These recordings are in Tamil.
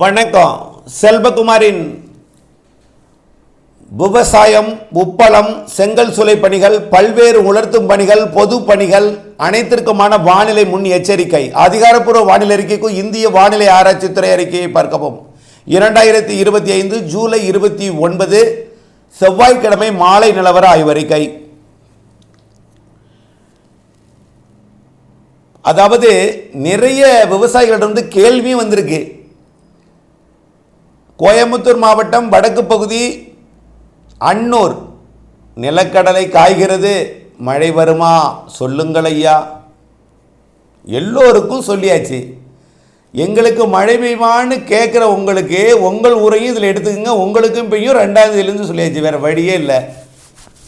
வணக்கம். செல்வகுமாரின் விவசாயம் உப்பளம் செங்கல் சுலை பணிகள் பல்வேறு உலர்த்தும் பணிகள் பொது பணிகள் அனைத்திற்குமான வானிலை முன் எச்சரிக்கை. அதிகாரப்பூர்வ வானிலை அறிக்கைக்கும் இந்திய வானிலை ஆராய்ச்சித்துறை அறிக்கையை பார்க்கவும். இரண்டாயிரத்தி இருபத்தி ஐந்து ஜூலை இருபத்தி ஒன்பது செவ்வாய்க்கிழமை மாலை நிலவர ஆய்வறிக்கை. அதாவது நிறைய விவசாயிகளிடம் கேள்வியும் வந்திருக்கு. கோயம்புத்தூர் மாவட்டம் வடக்கு பகுதி அன்னூர். நிலக்கடலை காய்கிறது. மழை வருமா? சொல்லுங்கள் ஐயா. எல்லோருக்கும் சொல்லியாச்சு. எங்களுக்கு மழை பெய்வான்னு கேட்குற உங்களுக்கு உங்கள் ஊரையும் இதில் எடுத்துக்கோங்க. உங்களுக்கும் பெய்யும். ரெண்டாவதுலேருந்து சொல்லியாச்சு. வேறு வழியே இல்லை.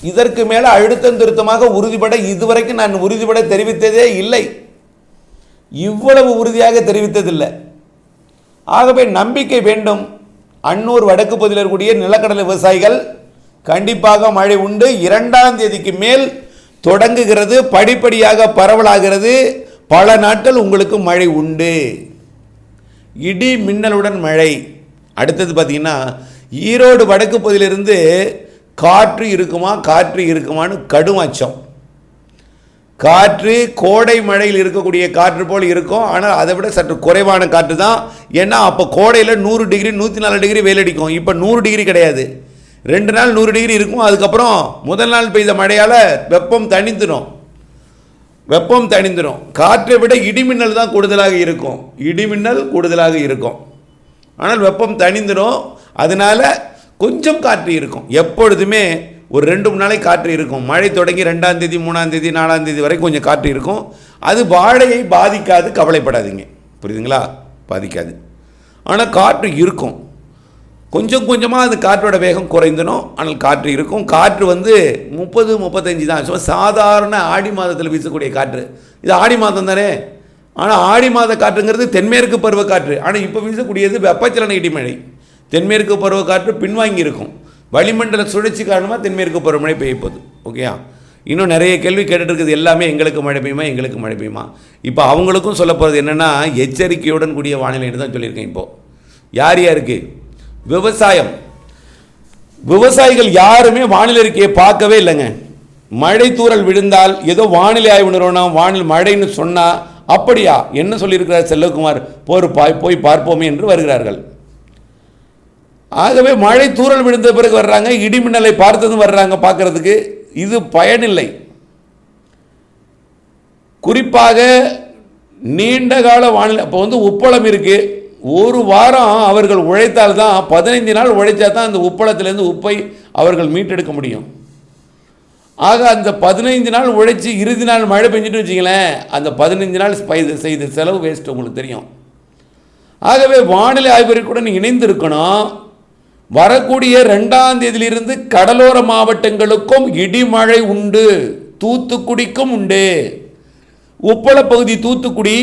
இதற்கு மேலே அழுத்தம் திருத்தமாக உறுதிப்பட இதுவரைக்கும் நான் உறுதிபட தெரிவித்ததே இல்லை. இவ்வளவு உறுதியாக தெரிவித்ததில்லை. ஆகவே நம்பிக்கை வேண்டும். அன்னூர் வடக்கு பகுதியில் இருக்கக்கூடிய நிலக்கடலை விவசாயிகள் கண்டிப்பாக மழை உண்டு. இரண்டாம் தேதிக்கு மேல் தொடங்குகிறது. படிப்படியாக பரவலாகிறது. பல நாட்கள் உங்களுக்கு மழை உண்டு. இடி மின்னலுடன் மழை. அடுத்தது பார்த்தீங்கன்னா ஈரோடு வடக்கு பகுதியிலிருந்து காற்று இருக்குமா காற்று இருக்குமான்னு கடும் அச்சம். காற்று கோடை மழையில் இருக்கக்கூடிய காற்று போல் இருக்கும். ஆனால் அதை விட சற்று குறைவான காற்று தான். ஏன்னா அப்போ கோடையில் நூறு டிகிரி நூற்றி நாலு டிகிரி வெயில் அடிக்கும். இப்போ நூறு டிகிரி கிடையாது. ரெண்டு நாள் நூறு டிகிரி இருக்கும். அதுக்கப்புறம் முதல் நாள் பெய்த மழையால் வெப்பம் தணிந்துடும் வெப்பம் தணிந்துடும் காற்றை விட இடிமின்னல் தான் கூடுதலாக இருக்கும். இடிமின்னல் கூடுதலாக இருக்கும். ஆனால் வெப்பம் தணிந்துடும் அதனால கொஞ்சம் காற்று இருக்கும். எப்பொழுதுமே ஒரு ரெண்டு மூணு நாளைக்கு காற்று இருக்கும். மழை தொடங்கி ரெண்டாம் தேதி மூணாம் தேதி நாலாம் தேதி வரை கொஞ்சம் காற்று இருக்கும். அது வாழையை பாதிக்காது கவலைப்படாதீங்க. புரியுதுங்களா? பாதிக்காது. ஆனால் காற்று இருக்கும். கொஞ்சம் கொஞ்சமாக அது காற்றோட வேகம் குறைந்தனும் ஆனால் காற்று இருக்கும். காற்று வந்து முப்பது முப்பத்தஞ்சு தான். சும்மா சாதாரண ஆடி மாதத்தில் வீசக்கூடிய காற்று. இது ஆடி மாதம் தானே? ஆனால் ஆடி மாத காற்றுங்கிறது தென்மேற்கு பருவ காற்று. ஆனால் இப்போ வீசக்கூடியது வெப்பச்சலன இடிமழை. தென்மேற்கு பருவ காற்று பின்வாங்கி இருக்கும். வளிமண்டல சுழற்சி காரணமாக தென்மேற்கு பருவமழை பெய்ய போகுது. ஓகேயா? இன்னும் நிறைய கேள்வி கேட்டுட்டு எல்லாமே எங்களுக்கு மழை பெய்யுமா எங்களுக்கு மழை பெய்யுமா? இப்போ அவங்களுக்கும் சொல்ல போகிறது என்னென்னா எச்சரிக்கையுடன் கூடிய வானிலைன்னு தான் சொல்லியிருக்கேன் இப்போது யார் யாருக்கு? விவசாயம். விவசாயிகள் யாருமே வானிலை அறிக்கையை பார்க்கவே இல்லைங்க. மழை தூறல் விழுந்தால் ஏதோ வானிலை ஆய்வு நிறுவனம் வானிலை மழைன்னு சொன்னால் அப்படியா? என்ன சொல்லியிருக்கிறார் செல்லகுமார் போர் பாய் போய் பார்ப்போமே என்று வருகிறார்கள். ஆகவே மழை தூறல் விழுந்த பிறகு வர்றாங்க இடிமின்னலை பார்த்ததும் வர்றாங்க பார்க்கறதுக்கு. இது பயனில்லை. குறிப்பாக நீண்ட கால வானிலை இப்போ வந்து உப்பளம் இருக்குது ஒரு வாரம் அவர்கள் உழைத்தால் தான் பதினைந்து நாள் உழைச்சா தான் அந்த உப்பளத்திலேருந்து உப்பை அவர்கள் மீட்டெடுக்க முடியும். ஆக அந்த பதினைந்து நாள் உழைச்சி இறுதி நாள் மழை பெஞ்சிட்டு வச்சிங்களேன் அந்த பதினைஞ்சு நாள் பைது செய்த செலவு வேஸ்ட் உங்களுக்கு தெரியும். ஆகவே வானிலை ஆய்வறிக்கையுடன் இணைந்து இருக்கணும் வரக்கூடிய ரெண்டாம் தேதியிலிருந்து கடலோர மாவட்டங்களுக்கும் இடிமழை உண்டு. தூத்துக்குடிக்கும் உண்டு. உப்பள பகுதி தூத்துக்குடி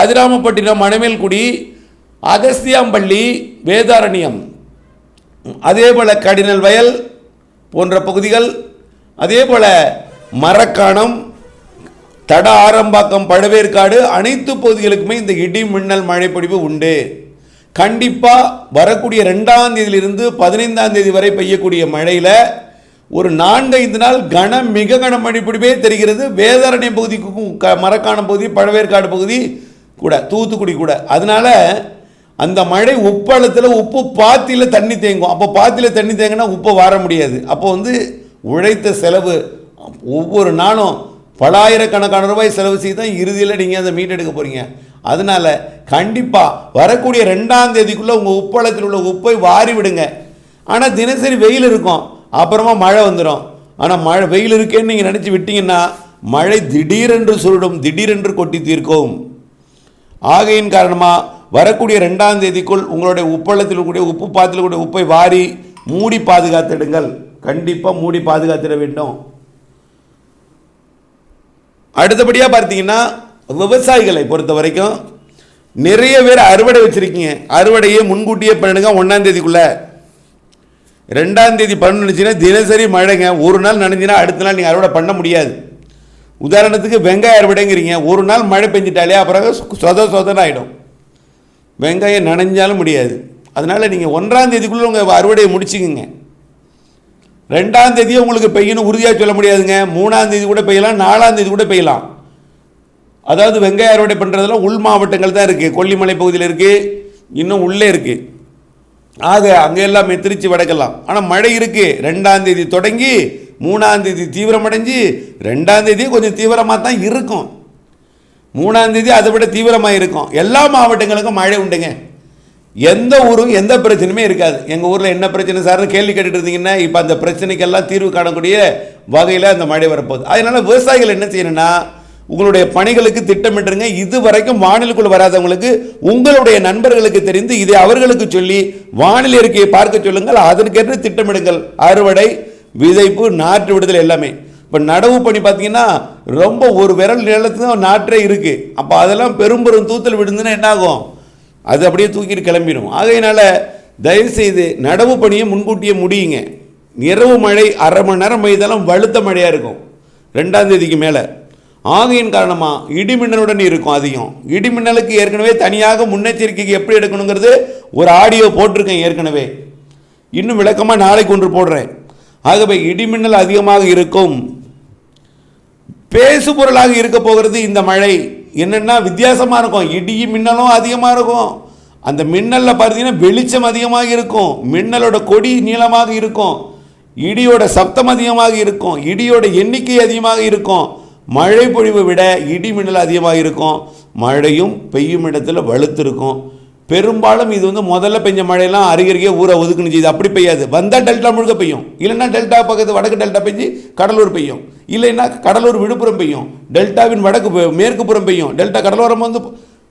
அதிராமப்பட்டினம் மணமேல்குடி அகஸ்தியாம்பள்ளி வேதாரண்யம். அதே போல் கடினல் வயல் போன்ற பகுதிகள் அதே போல் மரக்காணம் தட ஆரம்பாக்கம் பழவேற்காடு அனைத்து பகுதிகளுக்குமே இந்த இடி மின்னல் மழைப்பொழிவு உண்டு. கண்டிப்பாக வரக்கூடிய ரெண்டாம் தேதியிலிருந்து பதினைந்தாம் தேதி வரை பெய்யக்கூடிய மழையில் ஒரு நான்கைந்து நாள் கன மிக கன மழைப்பொழிவே தெரிகிறது. வேதாரண்யம் பகுதிக்கும் க மரக்காணம் பகுதி பழவேற்காடு பகுதி கூட தூத்துக்குடி கூட. அதனால அந்த மழை உப்பளத்தில் உப்பு பாத்தியில் தண்ணி தேங்கும். அப்போ பாத்தியில் தண்ணி தேங்கினா உப்பை வார முடியாது. அப்போ வந்து உழைத்த செலவு ஒவ்வொரு நாளும் பலாயிரக்கணக்கான ரூபாய் செலவு செய்து தான் இறுதியில் நீங்கள் அதை மீட்டெடுக்க போகிறீங்க அதனால் கண்டிப்பாக வரக்கூடிய ரெண்டாம் தேதிக்குள்ளே உங்கள் உப்பளத்தில் உள்ள உப்பை வாரி விடுங்க. ஆனால் தினசரி வெயில் இருக்கும். அப்புறமா மழை வந்துடும் ஆனால் மழை வெயில் இருக்கேன்னு நீங்கள் நினச்சி விட்டீங்கன்னா மழை திடீரென்று சுருடும் திடீரென்று கொட்டி தீர்க்கும். ஆகையின் காரணமாக வரக்கூடிய ரெண்டாம் தேதிக்குள் உங்களுடைய உப்பளத்தில் கூடிய உப்பு பாத்தில் கூடிய உப்பை வாரி மூடி பாதுகாத்திடுங்கள். கண்டிப்பாக மூடி பாதுகாத்திட வேண்டும். அடுத்தபடியாக பார்த்தீங்கன்னா விவசாயிகளை பொறுத்த வரைக்கும் நிறைய பேர் அறுவடை வச்சுருக்கீங்க. அறுவடையை முன்கூட்டியே பண்ணுங்க ஒன்றாம் தேதிக்குள்ளே. ரெண்டாம் தேதி பண்ணுச்சுன்னா தினசரி மழைங்க. ஒரு நாள் நனைஞ்சினா அடுத்த நாள் நீங்கள் அறுவடை பண்ண முடியாது. உதாரணத்துக்கு வெங்காய அறுவடைங்கிறீங்க. ஒரு நாள் மழை பெஞ்சிட்டாலே அப்புறம் சொத சொதன் ஆகிடும் வெங்காயம் நனைஞ்சாலும் முடியாது. அதனால் நீங்கள் ஒன்றாம் தேதிக்குள்ளே உங்கள் அறுவடையை முடிச்சுக்குங்க. ரெண்டாம் தேதியே உங்களுக்கு பெய்யணும் உறுதியாக சொல்ல முடியாதுங்க. மூணாம் தேதி கூட பெய்யலாம் நாலாம் தேதி கூட பெய்யலாம். அதாவது வெங்காய அறுவடை பண்ணுறதெல்லாம் உள் மாவட்டங்கள் தான் இருக்குது கொல்லிமலை பகுதியில் இருக்குது இன்னும் உள்ளே இருக்குது ஆக அங்கே எல்லாமே திருச்சி வடக்கெல்லாம். ஆனால் மழை இருக்குது ரெண்டாம் தேதி தொடங்கி மூணாம் தேதி தீவிரமடைஞ்சு ரெண்டாம் தேதி கொஞ்சம் தீவிரமாக தான் இருக்கும். மூணாம் தேதி அதை விட தீவிரமாக இருக்கும். எல்லா மாவட்டங்களுக்கும் மழை உண்டுங்க. எந்த ஊரும் எந்த பிரச்சனையுமே இருக்காது. எங்கள் ஊரில் என்ன பிரச்சனை சார்னு கேள்வி கேட்டுட்டு இருந்தீங்கன்னா இப்போ அந்த பிரச்சனைக்கெல்லாம் தீர்வு காணக்கூடிய வகையில் அந்த மழை வரப்போகுது. அதனால் விவசாயிகள் என்ன செய்யணும்னா உங்களுடைய பணிகளுக்கு திட்டமிட்டுருங்க. இது வரைக்கும் வானிலைக்குள் வராதவங்களுக்கு உங்களுடைய நண்பர்களுக்கு தெரிந்து இதை அவர்களுக்கு சொல்லி வானிலை இருக்கையை பார்க்க சொல்லுங்கள். அதற்கேற்ற திட்டமிடுங்கள். அறுவடை விதைப்பு நாற்று விடுதல் எல்லாமே. இப்போ நடவு பணி பார்த்தீங்கன்னா ரொம்ப ஒரு விரல் நிலத்துக்கு தான் நாற்றே இருக்குது அப்போ அதெல்லாம் பெரும்பெரும் தூத்தல் விழுந்துன்னா என்ன ஆகும் அது அப்படியே தூக்கிட்டு கிளம்பிடும். ஆகையினால தயவுசெய்து நடவு பணியை முன்கூட்டியே முடியுங்க. இரவு மழை அரை மணி நேரம் பெய்தாலும் வலுத்த மழையாக இருக்கும். ரெண்டாம் தேதிக்கு மேலே. ஆகையின் காரணமாக இடிமின்னலுடன் இருக்கும் அதிகம். இடிமின்னலுக்கு ஏற்கனவே தனியாக முன்னெச்சரிக்கைக்கு எப்படி எடுக்கணுங்கிறது ஒரு ஆடியோ போட்டிருக்கேன் ஏற்கனவே. இன்னும் விளக்கமாக நாளைக்கு ஒன்று போடுறேன். ஆகவே இடிமின்னல் அதிகமாக இருக்கும். பேசு பொருளாக இருக்க போகிறது இந்த மழை. என்னென்னா வித்தியாசமாக இருக்கும். இடியும் மின்னலும் அதிகமாக இருக்கும். அந்த மின்னலில் பார்த்தீங்கன்னா வெளிச்சம் அதிகமாக இருக்கும். மின்னலோட கொடி நீளமாக இருக்கும். இடியோட சப்தம் அதிகமாக இருக்கும். இடியோட எண்ணிக்கை அதிகமாக இருக்கும். மழை பொழிவை விட இடி மின்னல் அதிகமாக இருக்கும். மழையும் பெய்யும் இடத்துல வலுத்திருக்கும் பெரும்பாலும் இது வந்து முதல்ல பெஞ்ச மழையெல்லாம் அருகருகே ஊரை ஒதுக்குன்னு செய்யுது அப்படி பெய்யாது. வந்தால் டெல்டா முழுக்க பெய்யும். இல்லைன்னா டெல்டா பக்கத்து வடக்கு டெல்டா பெஞ்சு கடலூர் பெய்யும். இல்லைன்னா கடலூர் விழுப்புரம் பெய்யும். டெல்டாவின் வடக்கு மேற்கு புறம் பெய்யும். டெல்டா கடலோரம் வந்து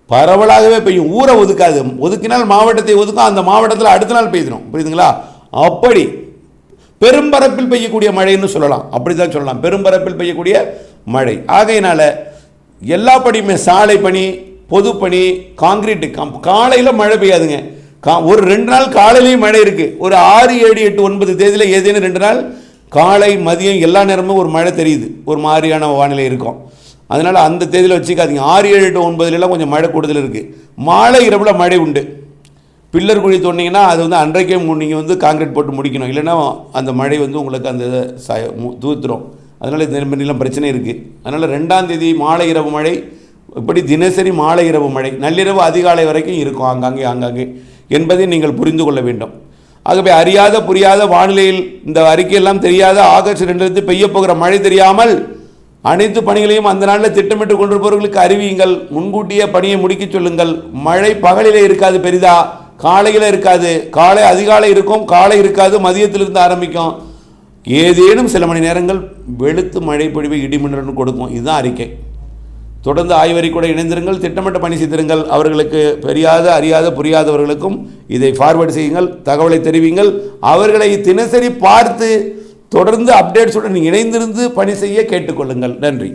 பரவலாகவே பெய்யும். ஊரை ஒதுக்காது. ஒதுக்கினால் மாவட்டத்தை ஒதுக்கும். அந்த மாவட்டத்தில் அடுத்த நாள் பெய்திடும் புரியுதுங்களா? அப்படி பெரும்பரப்பில் பெய்யக்கூடிய மழைன்னு சொல்லலாம். அப்படி தான் சொல்லலாம். பெரும்பரப்பில் பெய்யக்கூடிய மழை. ஆகையினால எல்லா படியுமே சாலை பணி பொதுப்பணி காங்கிரீட்டு கம் காலையில் மழை பெய்யாதுங்க. கா ஒரு ரெண்டு நாள் காலையிலையும் மழை இருக்குது ஒரு ஆறு ஏழு எட்டு ஒன்பது தேதியில் ஏதேனும் ரெண்டு நாள் காலை மதியம் எல்லா நேரமும் ஒரு மழை தெரியுது. ஒரு மாதிரியான வானிலை இருக்கும். அதனால் அந்த தேதியில் வச்சுக்காதீங்க. ஆறு ஏழு எட்டு ஒன்பதுலலாம் கொஞ்சம் மழை கூடுதல் இருக்குது மாலை இரவில் மழை உண்டு. பில்லர் குழி தோண்டிங்கன்னா அது வந்து அன்றைக்கே நீங்கள் வந்து காங்கிரீட் போட்டு முடிக்கணும். இல்லைன்னா அந்த மழை வந்து உங்களுக்கு அந்த இதை ச தூத்துரும். அதனால் இந்த மாதிரிலாம் பிரச்சனை இருக்குது அதனால் ரெண்டாம் தேதி மாலை இரவு மழை இப்படி தினசரி மாலை இரவு மழை நள்ளிரவு அதிகாலை வரைக்கும் இருக்கும் ஆங்காங்கே ஆங்காங்கே என்பதை நீங்கள் புரிந்து கொள்ள வேண்டும். ஆகவே அறியாத புரியாத வானிலையில் இந்த அறிக்கையெல்லாம் தெரியாத ஆகஸ்ட் ரெண்டு பெய்ய போகிற மழை தெரியாமல் அனைத்து பணிகளையும் அந்த நாளில் திட்டமிட்டு கொண்டிருப்பவர்களுக்கு அறிவியுங்கள். முன்கூட்டியே பணியை முடிக்கச் சொல்லுங்கள். மழை பகலில் இருக்காது பெரிதா? காலையில் இருக்காது. காலை அதிகாலை இருக்கும் காலை இருக்காது மதியத்திலிருந்து ஆரம்பிக்கும். ஏதேனும் சில மணி நேரங்கள் வெளுத்து மழை பொழிவு இடிமின்னலுடன் கொடுக்கும். இதுதான் அறிக்கை. தொடர்ந்து ஆய்வறி கூட இணைந்திருங்கள். திட்டமிட்ட பணி செய்திருங்கள். அவர்களுக்கு தெரியாத அறியாத புரியாதவர்களுக்கும் இதை ஃபார்வர்ட் செய்யுங்கள். தகவலை தெரிவிங்கள். அவர்களை தினசரி பார்த்து தொடர்ந்து அப்டேட்ஸுடன் இணைந்திருந்து பணி செய்ய கேட்டுக்கொள்ளுங்கள். நன்றி.